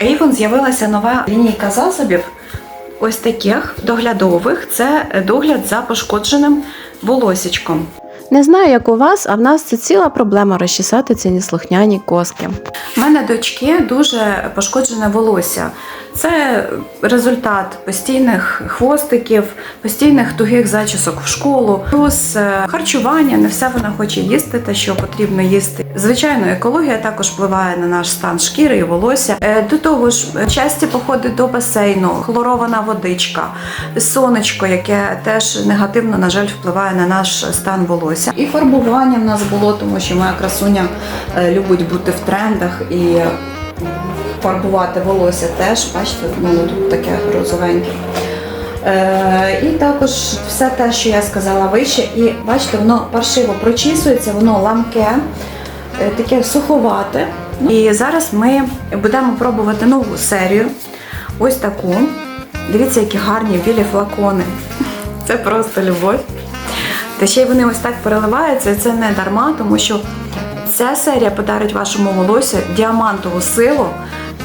Avon з'явилася нова лінійка засобів, ось таких доглядових. Це догляд за пошкодженим волосічком. Не знаю, як у вас, а в нас це ціла проблема розчесати ці неслухняні коски. У мене дочки дуже пошкоджене волосся. Це результат постійних хвостиків, постійних тугих зачісок в школу, плюс е, харчування, не все вона хоче їсти, те, що потрібно їсти. Звичайно, екологія також впливає на наш стан шкіри і волосся. Е, До того ж, е, часті походи до басейну, хлорована водичка, сонечко, яке теж негативно, на жаль, впливає на наш стан волосся. І фарбування в нас було, тому що моя красуня любить бути в трендах і фарбувати волосся теж. Бачите, ну тут таке розовеньке. Е, і також все те, що я сказала вище, і бачите, воно паршиво прочісується, воно ламке, е, таке суховате. І зараз ми будемо пробувати нову серію. Ось таку. Дивіться, які гарні білі флакони. Це просто любов. Та ще й вони ось так переливаються, це не дарма, тому що ця серія подарить вашому волосю діамантову силу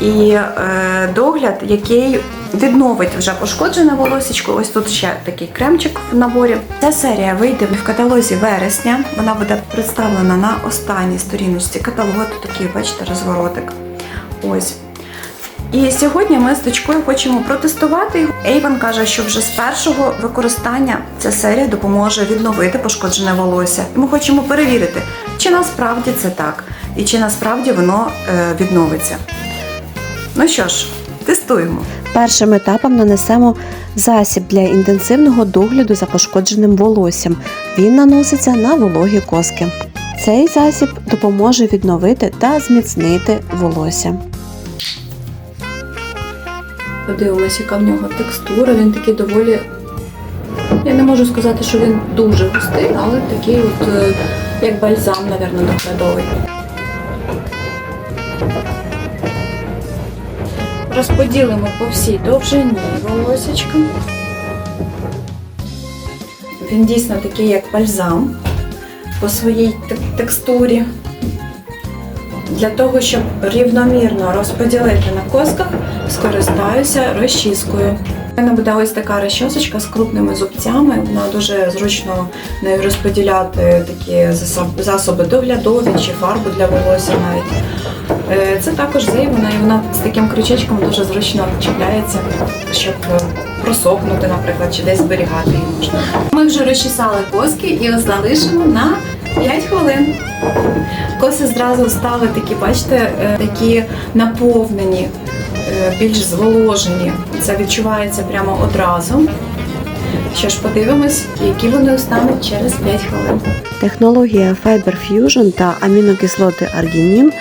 і е, догляд, який відновить вже пошкоджене волосечко. Ось тут ще такий кремчик в наборі. Ця серія вийде в каталозі вересня. Вона буде представлена на останній сторіночці каталогу. Тут такий, бачите, розворотик. Ось. І сьогодні ми з дочкою хочемо протестувати його. Ейвен каже, що вже з першого використання ця серія допоможе відновити пошкоджене волосся. І ми хочемо перевірити, чи насправді це так, і чи насправді воно е, відновиться. Ну що ж, тестуємо. Першим етапом нанесемо засіб для інтенсивного догляду за пошкодженим волоссям. Він наноситься на вологі коски. Цей засіб допоможе відновити та зміцнити волосся. Подивимось, яка в нього текстура. Він такий доволі. Я не можу сказати, що він дуже густий, але такий от е, як бальзам, мабуть, доглядовий. Розподілимо по всій довжині волосечка. Він дійсно такий, як бальзам по своїй текстурі. Для того, щоб рівномірно розподілити на косках, скористаюся розчіскою. У мене буде ось така розчосочка з крупними зубцями. Вона дуже зручно нею розподіляти такі засоби доглядові чи фарбу для волосся навіть. Е, Це також зейвана, і вона з таким крючечком дуже зручно чіпляється, щоб е, просохнути, наприклад, чи десь зберігати її можна. Ми вже розчесали коски і ось залишимо на 5 хвилин. Коси зразу стали такі, бачите, е, такі наповнені, більш зволожені. Це відчувається прямо одразу. Що ж, подивимось, які вони стануть через 5 хвилин. Технологія Fiber Fusion та амінокислоти аргінін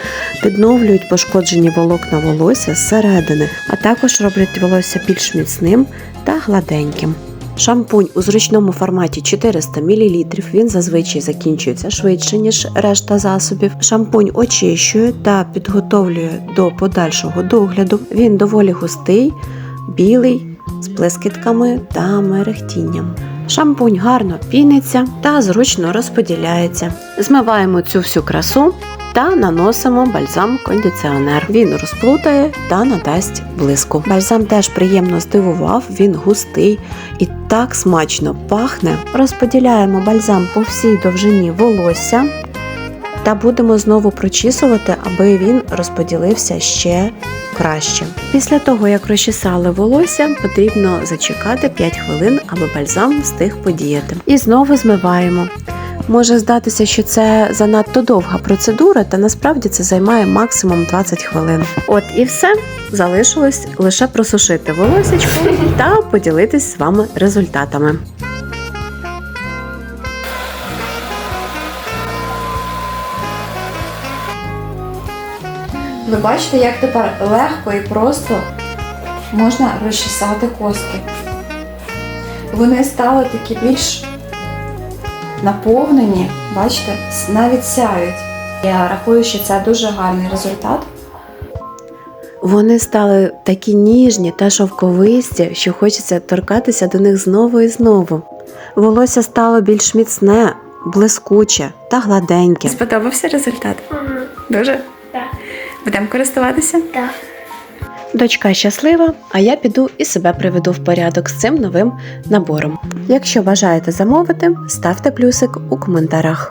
відновлюють пошкоджені волокна волосся зсередини, а також роблять волосся більш міцним та гладеньким. Шампунь у зручному форматі 400 мл. Він зазвичай закінчується швидше, ніж решта засобів. Шампунь очищує та підготовлює до подальшого догляду. Він доволі густий, білий, з блискітками та мерехтінням. Шампунь гарно піниться та зручно розподіляється. Змиваємо цю всю красу та наносимо бальзам-кондиціонер. Він розплутає та надасть блиску. Бальзам теж приємно здивував, він густий і так смачно пахне. Розподіляємо бальзам по всій довжині волосся та будемо знову прочісувати, аби він розподілився ще краще. Після того, як розчесали волосся, потрібно зачекати 5 хвилин, аби бальзам встиг подіяти. І знову змиваємо. Може здатися, що це занадто довга процедура, та насправді це займає максимум 20 хвилин. От і все. Залишилось лише просушити волосечко та поділитись з вами результатами. Ви бачите, як тепер легко і просто можна розчесати коски. Вони стали такі більш наповнені, бачите, навіть сяють. Я рахую, що це дуже гарний результат. Вони стали такі ніжні та шовковисті, що хочеться торкатися до них знову і знову. Волосся стало більш міцне, блискуче та гладеньке. Сподобався результат? Ага, Дуже? так, Будемо користуватися? так. Дочка щаслива, а я піду і себе приведу в порядок з цим новим набором. Якщо бажаєте замовити, ставте плюсик у коментарях.